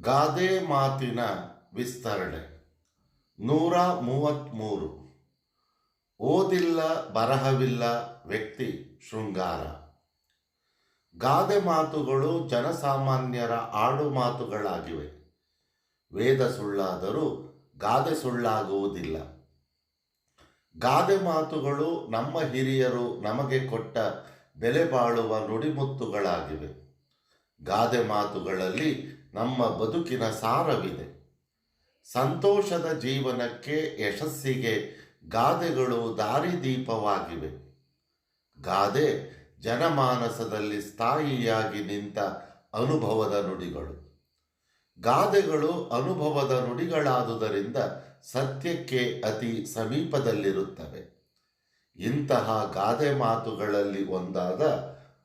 ಗಾದೆ ಮಾತಿನ ವಿಸ್ತರಣೆ. ನೂರ ಮೂವತ್ತ್ಮೂರು ಓದಿಲ್ಲ ಬರಹವಿಲ್ಲ ವ್ಯಕ್ತಿ ಶೃಂಗಾರ. ಗಾದೆ ಮಾತುಗಳು ಜನಸಾಮಾನ್ಯರ ಆಡು ಮಾತುಗಳಾಗಿವೆ. ವೇದ ಸುಳ್ಳಾದರೂ ಗಾದೆ ಸುಳ್ಳಾಗುವುದಿಲ್ಲ. ಗಾದೆ ಮಾತುಗಳು ನಮ್ಮ ಹಿರಿಯರು ನಮಗೆ ಕೊಟ್ಟ ಬೆಲೆ ಬಾಳುವ ನುಡಿಮುತ್ತುಗಳಾಗಿವೆ. ಗಾದೆ ಮಾತುಗಳಲ್ಲಿ ನಮ್ಮ ಬದುಕಿನ ಸಾರವಿದೆ. ಸಂತೋಷದ ಜೀವನಕ್ಕೆ ಯಶಸ್ಸಿಗೆ ಗಾದೆಗಳು ದಾರಿದೀಪವಾಗಿವೆ. ಗಾದೆ ಜನಮಾನಸದಲ್ಲಿ ಸ್ಥಾಯಿಯಾಗಿ ನಿಂತ ಅನುಭವದ ನುಡಿಗಳು. ಗಾದೆಗಳು ಅನುಭವದ ನುಡಿಗಳಾದುದರಿಂದ ಸತ್ಯಕ್ಕೆ ಅತಿ ಸಮೀಪದಲ್ಲಿರುತ್ತವೆ. ಇಂತಹ ಗಾದೆ ಮಾತುಗಳಲ್ಲಿ ಒಂದಾದ,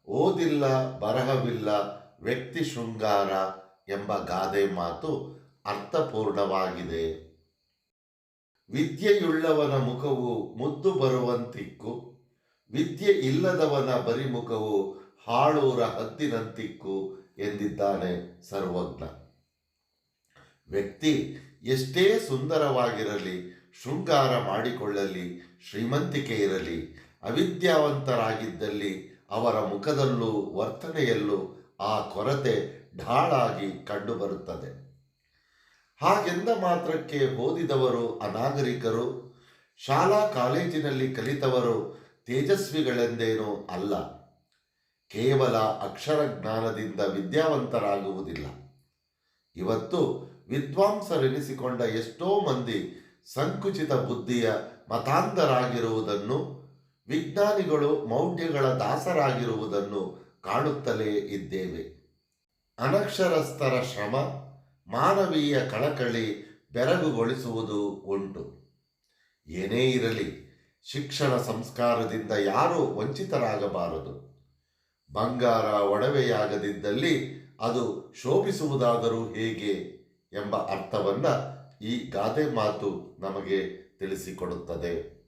ಓದಿಲ್ಲ ಬರಹವಿಲ್ಲ ವ್ಯಕ್ತಿ ಶೃಂಗಾರ ಎಂಬ ಗಾದೆ ಮಾತು ಅರ್ಥಪೂರ್ಣವಾಗಿದೆ. ವಿದ್ಯೆಯುಳ್ಳವನ ಮುಖವು ಮುದ್ದು ಬರುವಂತಿಕ್ಕು ವಿದ್ಯೆ ಇಲ್ಲದವನ ಬರಿಮುಖವು ಹಾಳೂರ ಹದ್ದಿನಂತಿಕ್ಕು ಎಂದಿದ್ದಾನೆ ಸರ್ವಜ್ಞ. ವ್ಯಕ್ತಿ ಎಷ್ಟೇ ಸುಂದರವಾಗಿರಲಿ, ಶೃಂಗಾರ ಮಾಡಿಕೊಳ್ಳಲಿ, ಶ್ರೀಮಂತಿಕೆ ಇರಲಿ, ಅವಿದ್ಯಾವಂತರಾಗಿದ್ದಲ್ಲಿ ಅವರ ಮುಖದಲ್ಲೂ ವರ್ತನೆಯಲ್ಲೂ ಆ ಕೊರತೆ ಢಾಳಾಗಿ ಕಂಡುಬರುತ್ತದೆ. ಹಾಗೆಂದ ಮಾತ್ರಕ್ಕೆ ಓದಿದವರು ಅನಾಗರಿಕರು, ಶಾಲಾ ಕಾಲೇಜಿನಲ್ಲಿ ಕಲಿತವರು ತೇಜಸ್ವಿಗಳೆಂದೇನೂ ಅಲ್ಲ. ಕೇವಲ ಅಕ್ಷರ ಜ್ಞಾನದಿಂದ ವಿದ್ಯಾವಂತರಾಗುವುದಿಲ್ಲ. ಇವತ್ತು ವಿದ್ವಾಂಸರೆನಿಸಿಕೊಂಡ ಎಷ್ಟೋ ಮಂದಿ ಸಂಕುಚಿತ ಬುದ್ಧಿಯ ಮತಾಂಧರಾಗಿರುವುದನ್ನು, ವಿಜ್ಞಾನಿಗಳು ಮೌಢ್ಯಗಳ ದಾಸರಾಗಿರುವುದನ್ನು ಕಾಣುತ್ತಲೇ ಇದ್ದೇವೆ. ಅನಕ್ಷರಸ್ಥರ ಶ್ರಮ ಮಾನವೀಯ ಕಳಕಳಿ ಬೆರಗುಗೊಳಿಸುವುದು ಉಂಟು. ಏನೇ ಇರಲಿ, ಶಿಕ್ಷಣ ಸಂಸ್ಕಾರದಿಂದ ಯಾರೂ ವಂಚಿತರಾಗಬಾರದು. ಬಂಗಾರ ಒಡವೆಯಾಗದಿದ್ದಲ್ಲಿ ಅದು ಶೋಭಿಸುವುದಾದರೂ ಹೇಗೆ ಎಂಬ ಅರ್ಥವನ್ನ ಈ ಗಾದೆ ಮಾತು ನಮಗೆ ತಿಳಿಸಿಕೊಡುತ್ತದೆ.